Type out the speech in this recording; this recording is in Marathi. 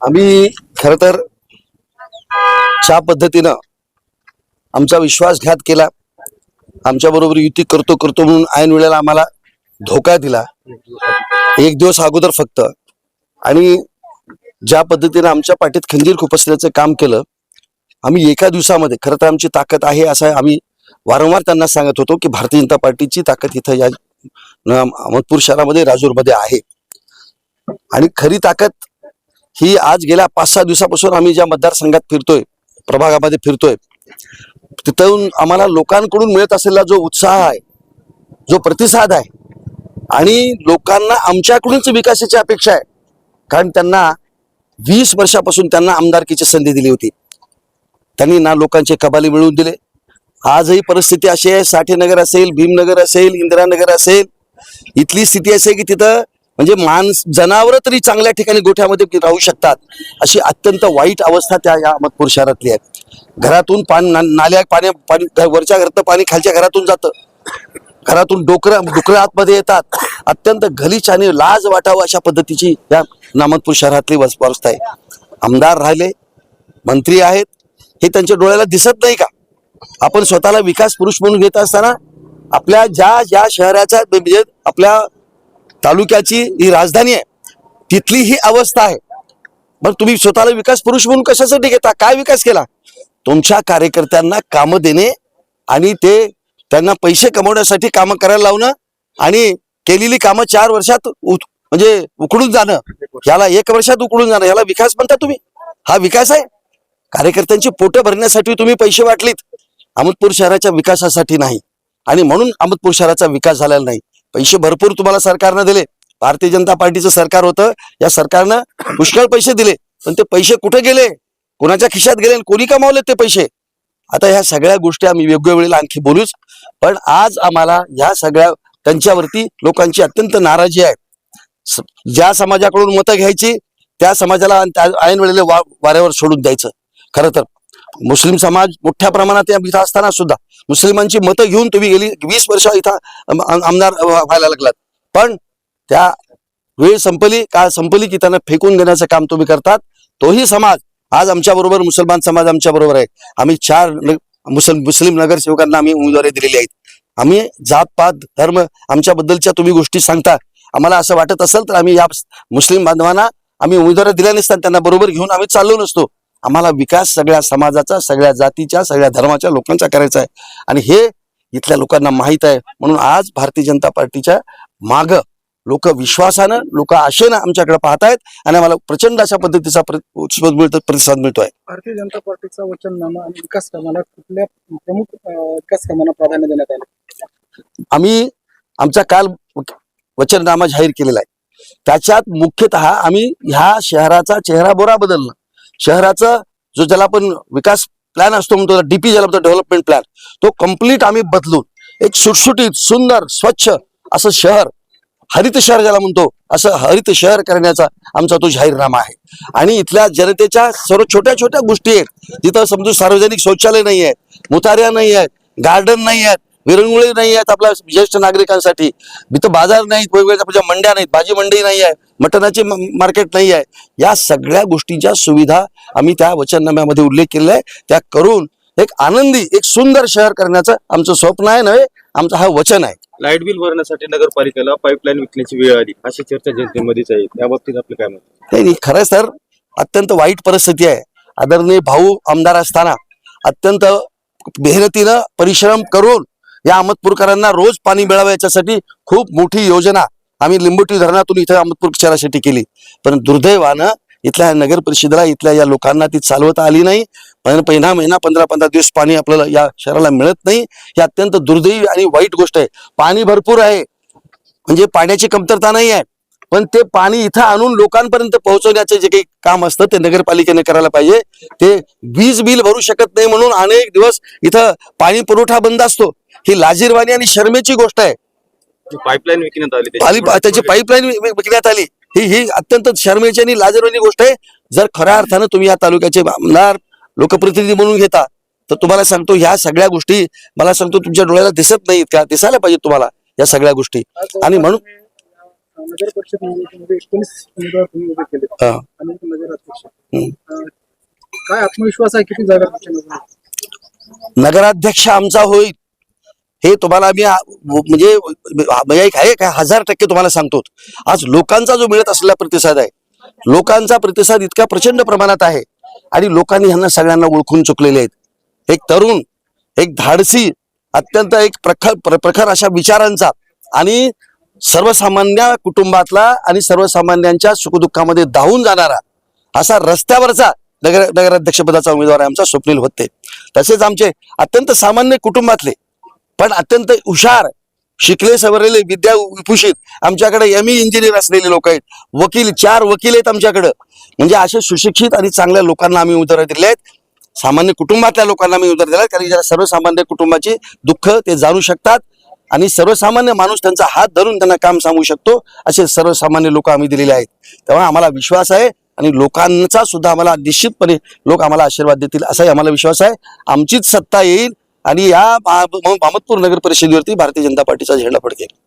आम्ही खर तर ज्या पद्धतीनं आमचा विश्वासघात केला. आमच्या बरोबर युती करतो करतो म्हणून ऐन वेळेला आम्हाला धोका दिला. एक दिवस अगोदर फक्त. आणि ज्या पद्धतीनं आमच्या पाठीत खंजीर खुपसल्याचं काम केलं आम्ही एका दिवसामध्ये खरं तर आमची ताकद आहे असं आम्ही वारंवार त्यांना सांगत होतो की भारतीय जनता पार्टीची ताकद इथं या अहमदपूर शहरामध्ये राजूरमध्ये आहे. आणि खरी ताकद ही आज गेल्या पाच सहा दिवसापासून आम्ही ज्या मतदारसंघात फिरतोय प्रभागामध्ये फिरतोय तिथून आम्हाला लोकांकडून मिळत असलेला जो उत्साह आहे जो प्रतिसाद आहे आणि लोकांना आमच्याकडूनच विकासाची अपेक्षा आहे. कारण त्यांना वीस वर्षापासून त्यांना आमदारकीची संधी दिली होती. त्यांनी ना लोकांचे कबाली मिळवून दिले. आजही परिस्थिती अशी आहे साठेनगर असेल भीमनगर असेल इंदिरानगर असेल इथली स्थिती अशी आहे की तिथं म्हणजे माणस जनावर तरी चांगल्या ठिकाणी गोठ्यामध्ये राहू शकतात. अशी अत्यंत वाईट अवस्था त्या या अहमदपूर शहरातली आहे. घरातून पाणी ना- नाल्या पाणी पाणी वरच्या घरात पाणी खालच्या घरातून जातं. घरातून डोकर डुकरं आतमध्ये येतात. अत्यंत गलीच आणि लाज वाटावं अशा पद्धतीची या नामदपूर शहरातली वस- आहे. आमदार राहिले मंत्री आहेत हे त्यांच्या डोळ्याला दिसत नाही का? आपण स्वतःला विकास पुरुष म्हणून घेत असताना आपल्या ज्या ज्या शहराच्या म्हणजे आपल्या तालुक्याची ही राजधानी आहे तिथली ही अवस्था आहे. मग तुम्ही स्वतःला विकास पुरुष म्हणून कशासाठी घेता? काय विकास केला? तुमच्या कार्यकर्त्यांना कामं देणे आणि ते त्यांना पैसे कमवण्यासाठी कामं करायला लावणं आणि केलेली कामं चार वर्षात उ- म्हणजे उकडून जाणं. याला एक वर्षात उकडून जाणं. याला विकास म्हणता तुम्ही? हा विकास आहे? कार्यकर्त्यांची पोटं भरण्यासाठी तुम्ही पैसे वाटलीत. अहमदपूर शहराच्या विकासासाठी नाही. आणि म्हणून अहमदपूर शहराचा विकास झालेला नाही. पैसे भरपूर तुम्हाला सरकारनं दिले. भारतीय जनता पार्टीचं सरकार होतं. या सरकारनं पुष्कळ पैसे दिले. पण ते पैसे कुठे गेले? कोणाच्या खिशात गेले? आणि कोणी कमावले ते पैसे? आता ह्या सगळ्या गोष्टी आम्ही वेगवेगळ्या वेळेला आणखी बोलूच. पण आज आम्हाला ह्या सगळ्या त्यांच्यावरती लोकांची अत्यंत नाराजी आहे. ज्या समाजाकडून मतं घ्यायची त्या समाजाला आणि त्या ऐन वेळेला वा वाऱ्यावर सोडून द्यायचं. खरं तर मुस्लिम समाज मोठ्या प्रमाणात या इथं असताना सुद्धा. मुस्लिमांची मतं घेऊन तुम्ही गेली वीस वर्ष इथं आमदार व्हायला लागलात. पण त्या वेळ संपली काळ संपली की त्यांना फेकून देण्याचं काम तुम्ही करतात. तोही समाज आज आमच्या बरोबर मुसलमान समाज आमच्या बरोबर आहे. आम्ही चार मुसल मुस्लिम नगरसेवकांना आम्ही उमेदवारी दिलेली आहेत. आम्ही जात पात धर्म आमच्याबद्दलच्या तुम्ही गोष्टी सांगता. आम्हाला असं वाटत असेल तर आम्ही या मुस्लिम बांधवांना आम्ही उमेदवारी दिल्या नसतात त्यांना बरोबर घेऊन आम्ही चाललो नसतो. आम्हाला विकास सगळ्या समाजाचा सगळ्या जातीच्या सगळ्या धर्माच्या लोकांचा करायचा आहे. आणि हे इथल्या लोकांना माहीत आहे. म्हणून आज भारतीय जनता पार्टीच्या माग लोक विश्वासानं लोक आशेनं आमच्याकडे पाहतायत आणि आम्हाला प्रचंड अशा पद्धतीचा प्रतिसाद मिळतोय. भारतीय जनता पार्टीचा वचननामा आणि विकास कामाला कुठल्या प्रमुख विकास कामांना प्राधान्य देण्यात आले? आम्ही आमचा काल वचननामा जाहीर केलेला आहे. त्याच्यात मुख्यतः आम्ही ह्या शहराचा चेहराबोरा बदलणं शहराचा जो ज्याला आपण विकास प्लॅन असतो म्हणतो डीपी ज्याला म्हणतो डेव्हलपमेंट प्लॅन तो कंप्लीट आम्ही बदलून एक सुटसुटीत सुंदर स्वच्छ असं शहर हरित शहर ज्याला म्हणतो असं हरित शहर करण्याचा आमचा तो जाहीरनामा आहे. आणि इथल्या जनतेच्या सर्व छोट्या छोट्या गोष्टी आहेत. जिथं समजू सार्वजनिक शौचालय नाही आहेत मुतार्या नाही आहेत गार्डन नाही आहेत विरंगुळे नाही आहेत आपल्या ज्येष्ठ नागरिकांसाठी. इथं बाजार नाहीत वेगवेगळ्या आपल्या मंड्या नाहीत भाजी मंडई नाही आहे मटणाची मार्केट नाही आहे. या सगळ्या गोष्टींच्या सुविधा आम्ही त्या वचननाम्यामध्ये उल्लेख केलेला आहे. त्या करून एक आनंदी एक सुंदर शहर करण्याचं आमचं स्वप्न आहे नव्हे? आमचं हा वचन आहे. लाइट बिल भरण्यासाठी नगरपालिकेला पाईपलाईन विकण्याची वेळ आली. अशी चर्चा जनतेमध्येच आहे. त्या बाबतीत आपलं काय मत नाही नाही, खरंच तर अत्यंत वाईट परिस्थिती आहे. आदरणीय भाऊ आमदार असताना अत्यंत मेहनतीनं परिश्रम करून या अहमदपूरकरांना रोज पाणी मिळावं याच्यासाठी खूप मोठी योजना आम्ही लिंबोटी धरणातून इथं अहमदपूर शहरासाठी केली? पण दुर्दैवानं इथल्या नगर परिषदेला इथल्या या लोकांना ती चालवता आली नाही. पण पहिला महिना पंधरा पंधरा दिवस पाणी आपल्याला या शहराला मिळत नाही. ही अत्यंत दुर्दैवी आणि वाईट गोष्ट आहे. पाणी भरपूर आहे. म्हणजे पाण्याची कमतरता नाही आहे. पण ते पाणी इथं आणून लोकांपर्यंत पोहोचवण्याचे जे काही काम असतं ते नगरपालिकेने करायला पाहिजे. ते वीज बिल भरू शकत नाही म्हणून अनेक दिवस इथं पाणी पुरवठा बंद असतो. ही लाजीरवाणी आणि शर्मेची गोष्ट आहे. पाईपलाईन विकण्यात आली पाली त्याची पाईपलाईन विकण्यात आली. ही ही अत्यंत शर्मेची आणि लाजरवाणी गोष्ट आहे. जर खऱ्या अर्थानं तुम्ही या तालुक्याचे आमदार लोकप्रतिनिधी म्हणून घेता तर तुम्हाला सांगतो ह्या सगळ्या गोष्टी मला सांगतो तुमच्या डोळ्याला दिसत नाहीत का दिसायला पाहिजे तुम्हाला या सगळ्या गोष्टी. आणि म्हणून- नगर परिषद काय आत्मविश्वास आहे किती जागा? नगराध्यक्ष आमचा होईल. हे तुम्हाला मी म्हणजे म्हणजे एक आहे काय हजार टक्के तुम्हाला सांगतो. आज लोकांचा जो मिळत असलेला प्रतिसाद आहे लोकांचा प्रतिसाद इतका प्रचंड प्रमाणात आहे आणि लोकांनी ह्यांना सगळ्यांना ओळखून चुकलेले आहेत. एक तरुण एक धाडसी अत्यंत एक प्रखर प्र- प्रखर अशा विचारांचा आणि सर्वसामान्य कुटुंबातला आणि सर्वसामान्यांच्या सुखदुःखामध्ये धावून जाणारा असा रस्त्यावरचा नगर नगराध्यक्षपदाचा उमेदवार आहे आमचा स्वप्नील होते तसेच आमचे अत्यंत सामान्य कुटुंबातले पण अत्यंत हुशार शिकले सवरलेले विद्या विभूषित आमच्याकडे एम ई इंजिनियर असलेले लोक आहेत. वकील चार वकील आहेत आमच्याकडं. म्हणजे असे सुशिक्षित आणि चांगल्या लोकांना आम्ही उदार दिले आहेत. सामान्य कुटुंबातल्या लोकांना आम्ही उदार दिला आहे. कारण ज्या सर्वसामान्य कुटुंबाची दुःख ते जाणू शकतात आणि सर्वसामान्य माणूस त्यांचा हात धरून त्यांना काम सांगू शकतो असे सर्वसामान्य लोक आम्ही दिलेले आहेत. तेव्हा आम्हाला विश्वास आहे आणि लोकांचा सुद्धा आम्हाला निश्चितपणे लोक आम्हाला आशीर्वाद देतील असाही आम्हाला विश्वास आहे. आमचीच सत्ता येईल आणि या मा- नगर परिषदेवरती भारतीय जनता पार्टीचा झेंडा फडकेल.